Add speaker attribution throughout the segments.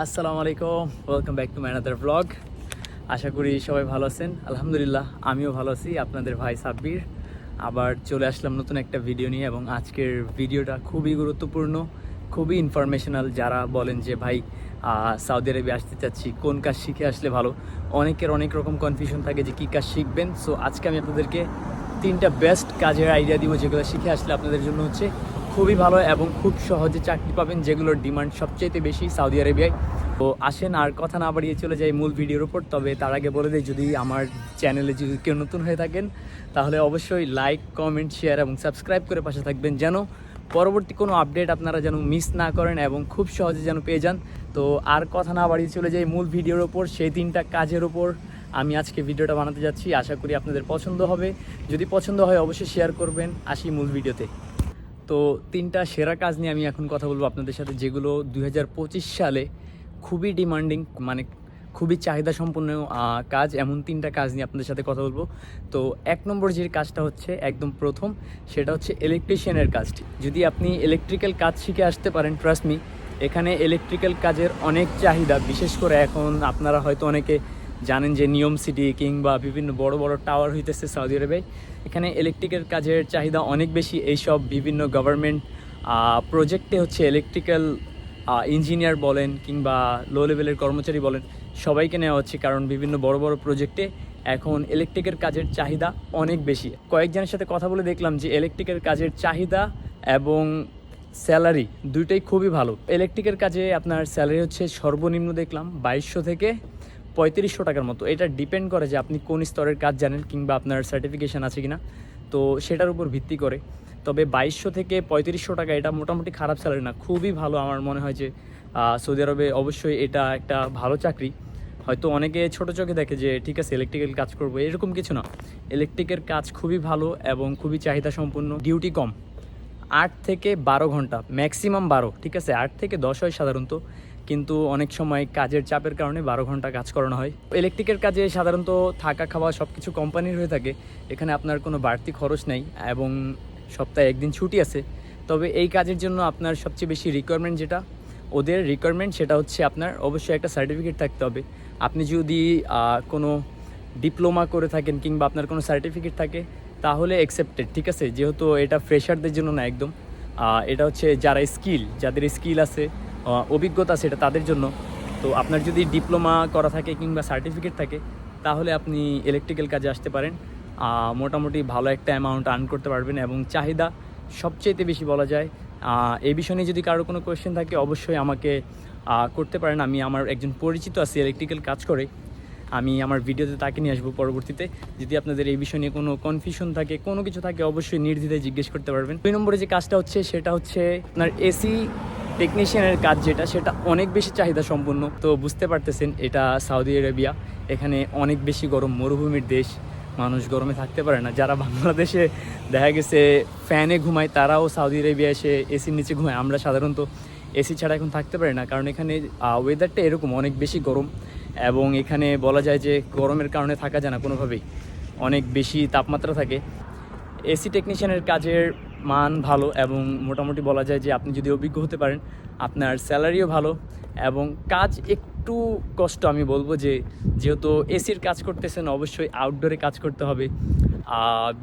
Speaker 1: আসসালামু আলাইকুম। Welcome back to ম্যানাদার ব্লগ আশা করি সবাই ভালো আছেন। আলহামদুলিল্লাহ, আমিও ভালো আছি। আপনাদের ভাই সাব্বির। আবার চলে আসলাম নতুন একটা ভিডিও নিয়ে এবং আজকের ভিডিওটা খুবই গুরুত্বপূর্ণ, খুবই ইনফরমেশনাল যারা বলেন যে, ভাই সৌদি আরবে আসতে চাচ্ছি, কোন কাজ শিখে আসলে ভালো? অনেকের অনেক রকম কনফিউশন থাকে যে, কী কাজ শিখবেন? সো আজকে আমি আপনাদেরকে তিনটা বেস্ট কাজের আইডিয়া দিব যেগুলো শিখে আসলে আপনাদের জন্য হচ্ছে খুবই ভালো এবং খুব সহজে চাকরি পাবেন যেগুলোর ডিমান্ড সবচেয়ে বেশি সৌদি আরবিয়ায়। তো আসেন, আর কথা না বাড়িয়ে চলে যাই মূল ভিডিওর উপর। তবে তার আগে বলে দিই, যদি আমার চ্যানেলে যদি কেউ নতুন হয়ে থাকেন, তাহলে অবশ্যই লাইক কমেন্ট শেয়ার এবং সাবস্ক্রাইব করে পাশে থাকবেন যেন পরবর্তী কোনো আপডেট আপনারা যেন মিস না করেন এবং খুব সহজে যেন পেয়ে যান। তো আর কথা না বাড়িয়ে চলে যাই মূল ভিডিওর ওপর সেই তিনটা কাজের ওপর আমি আজকে ভিডিওটা বানাতে যাচ্ছি, আশা করি আপনাদের পছন্দ হবে। যদি পছন্দ হয়, অবশ্যই শেয়ার করবেন। আসি মূল ভিডিওতে। তো তিনটা সেরা কাজ নিয়ে আমি এখন কথা বলব আপনাদের সাথে, যেগুলো দুই হাজার পঁচিশ সালে খুবই ডিমান্ডিং মানে খুবই চাহিদা সম্পন্ন কাজ। এমন তিনটা কাজ নিয়ে আপনাদের সাথে কথা বলব। তো এক নম্বর যে কাজটা হচ্ছে, একদম প্রথম, সেটা হচ্ছে ইলেকট্রিশিয়ানের কাজটি। যদি আপনি ইলেকট্রিক্যাল কাজ শিখে আসতে পারেন ট্রাস্ট মি এখানে ইলেকট্রিক্যাল কাজের অনেক চাহিদা। বিশেষ করে এখন আপনারা হয়তো অনেকে জানেন যে নিয়ম সিটি কিংবা বিভিন্ন বড় বড় টাওয়ার হইতেছে সৌদি আরবে। এখানে ইলেকট্রিকের কাজের চাহিদা অনেক বেশি। এইসব বিভিন্ন গভর্নমেন্ট প্রজেক্টে হচ্ছে ইলেকট্রিক্যাল ইঞ্জিনিয়ার বলেন কিংবা লো লেভেলের কর্মচারী বলেন, সবাইকে নেওয়া হচ্ছে কারণ বিভিন্ন বড় বড় প্রজেক্টে এখন ইলেকট্রিকের কাজের চাহিদা অনেক বেশি। কয়েকজনের সাথে কথা বলে দেখলাম যে ইলেকট্রিকের কাজের চাহিদা এবং স্যালারি দুইটাই খুবই ভালো। ইলেকট্রিকের কাজে আপনার স্যালারি হচ্ছে সর্বনিম্ন দেখলাম বাইশশো থেকে পঁয়ত্রিশশো টাকার মতো। এটা ডিপেন্ড করে যে আপনি কোন স্তরের কাজ জানেন কিংবা আপনার সার্টিফিকেশান আছে কি না তো সেটার উপর ভিত্তি করে। তবে বাইশশো থেকে পঁয়ত্রিশশো টাকা এটা মোটামুটি খারাপ স্যালারি না। খুবই ভালো আমার মনে হয় যে সৌদি আরবে অবশ্যই এটা একটা ভালো চাকরি। হয়তো অনেকে ছোট চোখে দেখে যে, ঠিক আছে ইলেকট্রিক্যাল কাজ করব। এরকম কিছু না। ইলেকট্রিকের কাজ খুবই ভালো এবং খুবই চাহিদা সম্পন্ন। ডিউটি কম। আট থেকে বারো ঘণ্টা ম্যাক্সিমাম বারো, ঠিক আছে? আট থেকে দশ হয় সাধারণত। কিন্তু অনেক সময় কাজের চাপের কারণে বারো ঘণ্টা কাজ করানো হয়। ইলেকট্রিকের কাজে সাধারণত থাকা, খাওয়া সব কিছু কোম্পানির হয়ে থাকে। এখানে আপনার কোনো বাড়তি খরচ নেই এবং সপ্তাহে একদিন ছুটি আছে। তবে এই কাজের জন্য আপনার সবচেয়ে বেশি রিকোয়ারমেন্ট যেটা, ওদের রিকোয়ারমেন্ট সেটা হচ্ছে আপনার অবশ্যই একটা সার্টিফিকেট থাকতে হবে। আপনি যদি কোনো ডিপ্লোমা করে থাকেন কিংবা আপনার কোনো সার্টিফিকেট থাকে, তাহলে অ্যাকসেপ্টেড ঠিক আছে? যেহেতু এটা ফ্রেশারদের জন্য না একদম। এটা হচ্ছে যারা স্কিল যাদের স্কিল আছে অভিজ্ঞতা সেটা তাদের জন্য। তো আপনার যদি ডিপ্লোমা করা থাকে কিংবা সার্টিফিকেট থাকে, তাহলে আপনি ইলেকট্রিক্যাল কাজে আসতে পারেন। মোটামুটি ভালো একটা অ্যামাউন্ট আর্ন করতে পারবেন এবং চাহিদা সবচেয়ে বেশি বলা যায়। এই বিষয় নিয়ে যদি কারও কোনো কোয়েশ্চেন থাকে, অবশ্যই আমাকে করতে পারেন। আমি আমার একজন পরিচিত আছি ইলেকট্রিক্যাল কাজ করে। আমি আমার ভিডিওতে তাকে নিয়ে আসব পরবর্তীতে। যদি আপনাদের এই বিষয় নিয়ে কোনো কনফিউশন থাকে, কোনো কিছু থাকে, অবশ্যই নির্দ্বিধায় জিজ্ঞেস করতে পারবেন। দুই নম্বরে যে কাজটা হচ্ছে, সেটা হচ্ছে আপনার এসি টেকনিশিয়ানের কাজ যেটা, সেটা অনেক বেশি চাহিদা সম্পন্ন। তো বুঝতে পারতেছেন, এটা সাউদি আরেবিয়া এখানে অনেক বেশি গরম মরুভূমির দেশ। মানুষ গরমে থাকতে পারে না। যারা বাংলাদেশে দেখা গেছে ফ্যানে ঘুমায়, তারাও সাউদি আরেবিয়া এসে এসির নিচে ঘুমায়। আমরা সাধারণত এসি ছাড়া এখন থাকতে পারি না। কারণ এখানে ওয়েদারটা এরকম, অনেক বেশি গরম। এবং এখানে বলা যায় যে গরমের কারণে থাকা যায় না কোনোভাবেই। অনেক বেশি তাপমাত্রা থাকে। এসি টেকনিশিয়ানের কাজের মান ভালো এবং মোটামুটি বলা যায় যে আপনি যদি অভিজ্ঞ হতে পারেন, আপনার স্যালারিও ভালো এবং কাজ একটু কষ্ট আমি বলব যে, যেহেতু এসির কাজ করতেছেন, অবশ্যই আউটডোরে কাজ করতে হবে।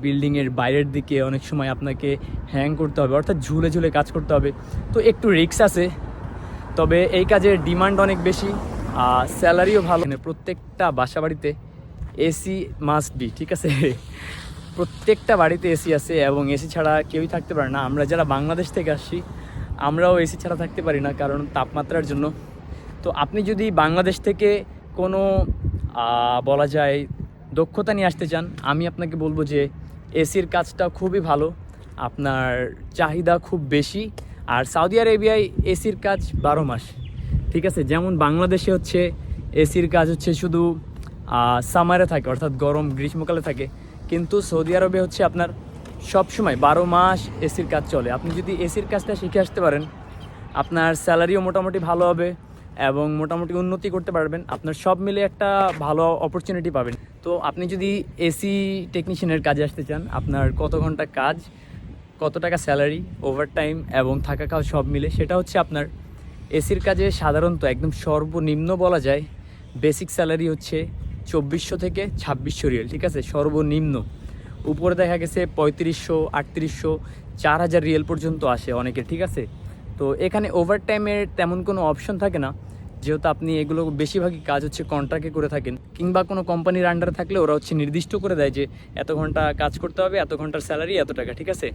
Speaker 1: বিল্ডিংয়ের বাইরের দিকে অনেক সময় আপনাকে হ্যাং করতে হবে, অর্থাৎ ঝুলে ঝুলে কাজ করতে হবে। তো একটু রিক্স আছে, তবে এই কাজের ডিমান্ড অনেক বেশি স্যালারিও ভালো। মানে প্রত্যেকটা বাসাবাড়িতে এসি মাস্ট বি ঠিক আছে? প্রত্যেকটা বাড়িতে এসি আছে এবং এসি ছাড়া কেউই থাকতে পারে না। আমরা যারা বাংলাদেশ থেকে আসছি, আমরাও এসি ছাড়া থাকতে পারি না কারণ তাপমাত্রার জন্য। তো আপনি যদি বাংলাদেশ থেকে কোনো বলা যায়, দক্ষতা নিয়ে আসতে চান, আমি আপনাকে বলব যে এসির কাজটা খুবই ভালো, আপনার চাহিদা খুব বেশি, আর সৌদি আরেবিয়ায় এসির কাজ বারো মাস। ঠিক আছে? যেমন বাংলাদেশে হচ্ছে এসির কাজ হচ্ছে শুধু সামারে থাকে, অর্থাৎ গরম, গ্রীষ্মকালে থাকে। কিন্তু সৌদি আরবে হচ্ছে আপনার সব সময় বারো মাস এসির কাজ চলে। আপনি যদি এসির কাজটা শিখে আসতে পারেন, আপনার স্যালারিও মোটামুটি ভালো হবে এবং মোটামুটি উন্নতি করতে পারবেন। আপনার সব মিলে একটা ভালো অপরচুনিটি পাবেন। তো আপনি যদি এসি টেকনিশিয়ানের কাজে আসতে চান, আপনার কত ঘণ্টা কাজ, কত টাকা স্যালারি ওভারটাইম এবং থাকা খাওয়া সব মিলে, সেটা হচ্ছে আপনার এসির কাজে সাধারণত একদম সর্বনিম্ন বলা যায় বেসিক স্যালারি হচ্ছে চব্বিশশো থেকে ছাব্বিশশো রিয়েল, ঠিক আছে? সর্বনিম্ন। উপরে দেখা গেছে পঁয়ত্রিশশো, আটত্রিশশো, চার হাজার রিয়েল পর্যন্ত আসে অনেকে ঠিক আছে? তো এখানে ওভার টাইমের তেমন কোনো অপশন থাকে না। যেহেতু আপনি এগুলো বেশিরভাগই কাজ হচ্ছে কন্ট্রাক্টে করে থাকেন, কিংবা কোনো কোম্পানির আন্ডারে থাকলে ওরা হচ্ছে নির্দিষ্ট করে দেয় যে এত ঘণ্টা কাজ করতে হবে, এত ঘণ্টার স্যালারি এত টাকা, ঠিক আছে?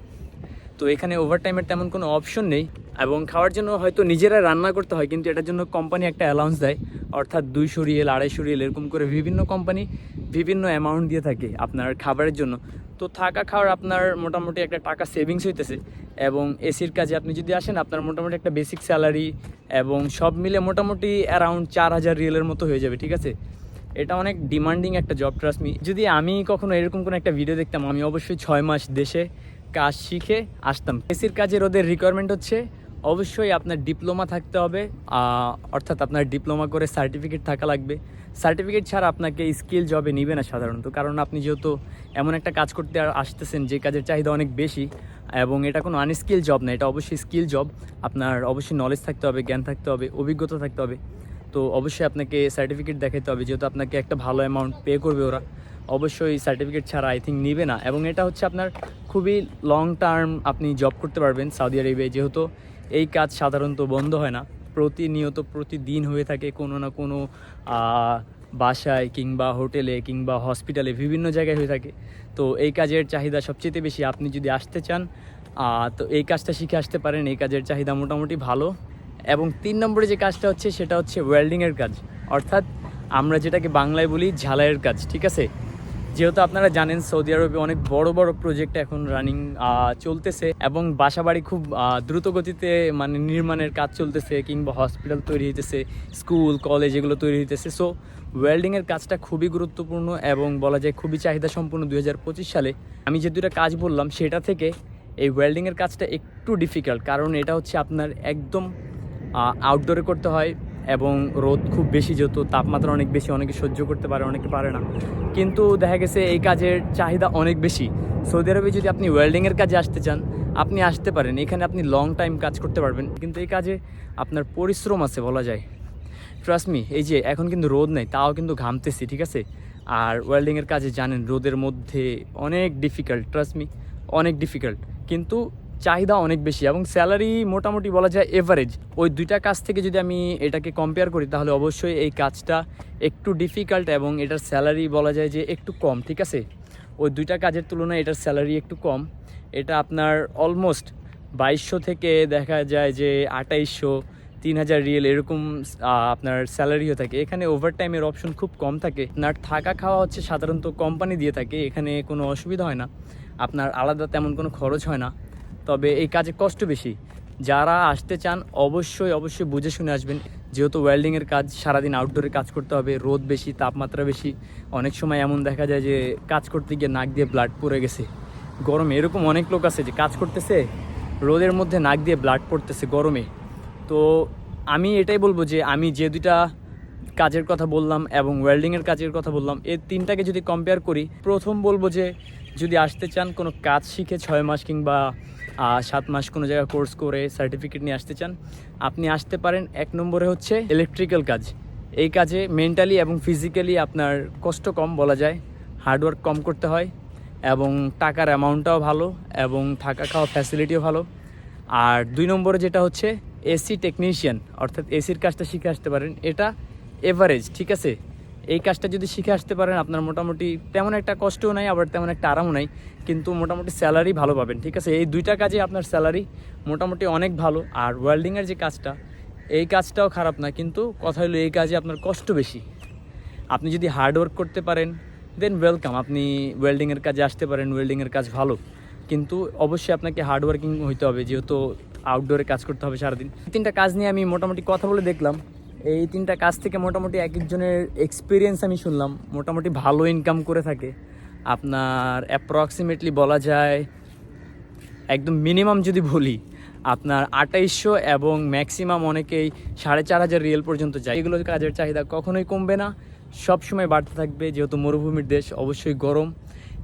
Speaker 1: তো এখানে ওভার টাইমের তেমন কোনো অপশন নেই এবং খাওয়ার জন্য হয়তো নিজেরা রান্না করতে হয়, কিন্তু এটার জন্য কোম্পানি একটা অ্যালাউন্স দেয়। অর্থাৎ দুইশো রিয়েল, আড়াইশো রিয়েল, এরকম করে বিভিন্ন কোম্পানি বিভিন্ন অ্যামাউন্ট দিয়ে থাকে আপনার খাবারের জন্য। তো থাকা খাওয়ার আপনার মোটামুটি একটা টাকা সেভিংস হইতেছে এবং এসির কাজে আপনি যদি আসেন, আপনার মোটামুটি একটা বেসিক স্যালারি এবং সব মিলে মোটামুটি অ্যারাউন্ড চার হাজার রিয়েলের মতো হয়ে যাবে, ঠিক আছে? এটা অনেক ডিমান্ডিং একটা জব ট্রাস্ট মি যদি আমি কখনো এরকম কোনো একটা ভিডিও দেখতাম, আমি অবশ্যই ছয় মাস দেশে কাজ শিখে আসতাম। এসির কাজের ওদের রিকোয়ারমেন্ট হচ্ছে, অবশ্যই আপনার ডিপ্লোমা থাকতে হবে অর্থাৎ আপনার ডিপ্লোমা করে সার্টিফিকেট থাকা লাগবে। সার্টিফিকেট ছাড়া আপনাকে স্কিল জবে নিবে না সাধারণত, কারণ আপনি যেহেতু এমন একটা কাজ করতে আসতেছেন যে কাজের চাহিদা অনেক বেশি, এবং এটা কোনো আনস্কিল জব না, এটা অবশ্যই স্কিল জব আপনার অবশ্যই নলেজ থাকতে হবে, জ্ঞান থাকতে হবে, অভিজ্ঞতা থাকতে হবে। তো অবশ্যই আপনাকে সার্টিফিকেট দেখাতে হবে, যেহেতু আপনাকে একটা ভালো অ্যামাউন্ট পে করবে ওরা। অবশ্যই সার্টিফিকেট ছাড়া আই থিঙ্ক নিবে না। এবং এটা হচ্ছে আপনার খুবই লং টার্ম আপনি জব করতে পারবেন সৌদি আরবে যেহেতু এই কাজ সাধারণত বন্ধ হয় না। প্রতিনিয়ত প্রতিদিন হয়ে থাকে কোনো না কোনো বাসায় কিংবা হোটেলে কিংবা হসপিটালে বিভিন্ন জায়গায় হয়ে থাকে। তো এই কাজের চাহিদা সবচেয়ে বেশি। আপনি যদি আসতে চান তো এই কাজটা শিখে আসতে পারেন। এই কাজের চাহিদা মোটামুটি ভালো। এবং তিন নম্বরে যে কাজটা হচ্ছে, সেটা হচ্ছে ওয়েল্ডিংয়ের কাজ। অর্থাৎ আমরা যেটাকে বাংলায় বলি ঝালাইয়ের কাজ, ঠিক আছে? যেহেতু আপনারা জানেন সৌদি আরবে অনেক বড় বড় প্রজেক্ট এখন রানিং চলতেছে এবং বাসাবাড়ি খুব দ্রুত গতিতে মানে নির্মাণের কাজ চলতেছে কিংবা হসপিটাল তৈরি হইতেছে স্কুল কলেজ এগুলো তৈরি হইতেছে। সো ওয়েল্ডিংয়ের কাজটা খুবই গুরুত্বপূর্ণ এবং বলা যায় খুবই চাহিদা সম্পূর্ণ দুই সালে। আমি যে দুটা কাজ বললাম, সেটা থেকে এই ওয়েল্ডিংয়ের কাজটা একটু ডিফিকাল্ট কারণ এটা হচ্ছে আপনার একদম আউটডোরে করতে হয় এবং রোদ খুব বেশি, যেহেতু তাপমাত্রা অনেক বেশি, অনেকে সহ্য করতে পারে, অনেকে পারে না। কিন্তু দেখা গেছে এই কাজের চাহিদা অনেক বেশি। সৌদি আরবে যদি আপনি ওয়েল্ডিংয়ের কাজে আসতে চান, আপনি আসতে পারেন। এখানে আপনি লং টাইম কাজ করতে পারবেন। কিন্তু এই কাজে আপনার পরিশ্রম আছে বলা যায়। ট্রাস্ট মি এই যে এখন কিন্তু রোদ নেই, তাও কিন্তু ঘামতেছি, ঠিক আছে? আর ওয়েল্ডিংয়ের কাজে জানেন, রোদের মধ্যে অনেক ডিফিকাল্ট ট্রাস্ট মি অনেক ডিফিকাল্ট কিন্তু চাহিদা অনেক বেশি এবং স্যালারি মোটামুটি বলা যায় এভারেজ ওই দুইটা কাজ থেকে যদি আমি এটাকে কম্পেয়ার করি, তাহলে অবশ্যই এই কাজটা একটু ডিফিকাল্ট এবং এটার স্যালারি বলা যায় যে একটু কম, ঠিক আছে? ওই দুইটা কাজের তুলনায় এটার স্যালারি একটু কম। এটা আপনার অলমোস্ট বাইশশো থেকে দেখা যায় যে আঠাইশশো তিন হাজার রিয়েল এরকম আপনার স্যালারিও থাকে। এখানে ওভারটাইমের অপশন খুব কম থাকে। আপনার থাকা খাওয়া হচ্ছে সাধারণত কোম্পানি দিয়ে থাকে, এখানে কোনো অসুবিধা হয় না। আপনার আলাদা তেমন কোনো খরচ হয় না। তবে এই কাজে কষ্ট বেশি। যারা আসতে চান, অবশ্যই অবশ্যই বুঝে শুনে আসবেন। যেহেতু ওয়েল্ডিংয়ের কাজ, সারাদিন আউটডোরে কাজ করতে হবে, রোদ বেশি, তাপমাত্রা বেশি। অনেক সময় এমন দেখা যায় যে, কাজ করতে গিয়ে নাক দিয়ে ব্লাড পড়ে গেছে। গরমে এরকম অনেক লোক আছে যে, কাজ করতেছে, রোদের মধ্যে নাক দিয়ে ব্লাড পড়তেছে গরমে। তো আমি এটাই বলব যে, আমি যে দুইটা কাজের কথা বললাম এবং ওয়েল্ডিংয়ের কাজের কথা বললাম, এই তিনটাকে যদি কম্পেয়ার করি, প্রথম বলব যে, যদি আসতে চান কোনো কাজ শিখে ছয় মাস কিংবা সাত মাস কোনো জায়গায় কোর্স করে সার্টিফিকেট নিয়ে আসতে চান, আপনি আসতে পারেন। এক নম্বরে হচ্ছে ইলেকট্রিক্যাল কাজ। এই কাজে মেন্টালি এবং ফিজিক্যালি আপনার কষ্ট কম বলা যায় হার্ডওয়ার্ক কম করতে হয়, এবং টাকার অ্যামাউন্টটাও ভালো, এবং থাকা খাওয়া ফ্যাসিলিটিও ভালো। আর দুই নম্বরে যেটা হচ্ছে এসি টেকনিশিয়ান অর্থাৎ এসির কাজটা শিখে আসতে পারেন। এটা এভারেজ ঠিক আছে? এই কাজটা যদি শিখে আসতে পারেন, আপনার মোটামুটি তেমন একটা কষ্টও নাই, আবার তেমন একটা আরামও নাই, কিন্তু মোটামুটি স্যালারি ভালো পাবেন, ঠিক আছে? এই দুইটা কাজে আপনার স্যালারি মোটামুটি অনেক ভালো, আর ওয়েল্ডিংয়ের যে কাজটা, এই কাজটাও খারাপ না, কিন্তু কথা হলো এই কাজে আপনার কষ্ট বেশি। আপনি যদি হার্ড ওয়ার্ক করতে পারেন দেন ওয়েলকাম আপনি ওয়েল্ডিংয়ের কাজে আসতে পারেন ওয়েল্ডিংয়ের কাজ ভালো, কিন্তু অবশ্যই আপনাকে হার্ড ওয়ার্কিং হইতে হবে, যেহেতু আউটডোরে কাজ করতে হবে সারাদিন। তিনটা কাজ নিয়ে আমি মোটামুটি কথা বলে দেখলাম এই তিনটা কাজ থেকে মোটামুটি এক একজনের এক্সপিরিয়েন্স আমি শুনলাম। মোটামুটি ভালো ইনকাম করে থাকে। আপনার অ্যাপ্রক্সিমেটলি বলা যায়, একদম মিনিমাম যদি বলি, আপনার আঠাইশশো এবং ম্যাক্সিমাম অনেকেই সাড়ে চার হাজার রিয়েল পর্যন্ত যায়। এগুলো কাজের চাহিদা কখনোই কমবে না। সব সময় বাড়তে থাকবে, যেহেতু মরুভূমির দেশ অবশ্যই গরম।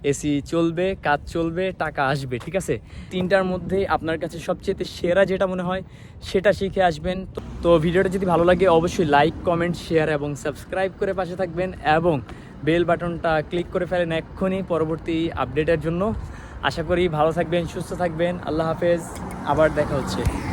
Speaker 1: এসি চলবে, কাজ চলবে, টাকা আসবে, ঠিক আছে? তিনটার মধ্যে আপনার কাছে সবচেয়ে সেরা যেটা মনে হয়, সেটা শিখে আসবেন। তো- ভিডিওটা যদি ভালো লাগে, অবশ্যই লাইক, কমেন্ট, শেয়ার এবং সাবস্ক্রাইব করে পাশে থাকবেন এবং বেল বাটনটা ক্লিক করে ফেলেন এক্ষুনি পরবর্তী আপডেটের জন্য। আশা করি ভালো থাকবেন, সুস্থ থাকবেন। আল্লাহ হাফেজ, আবার দেখা হচ্ছে।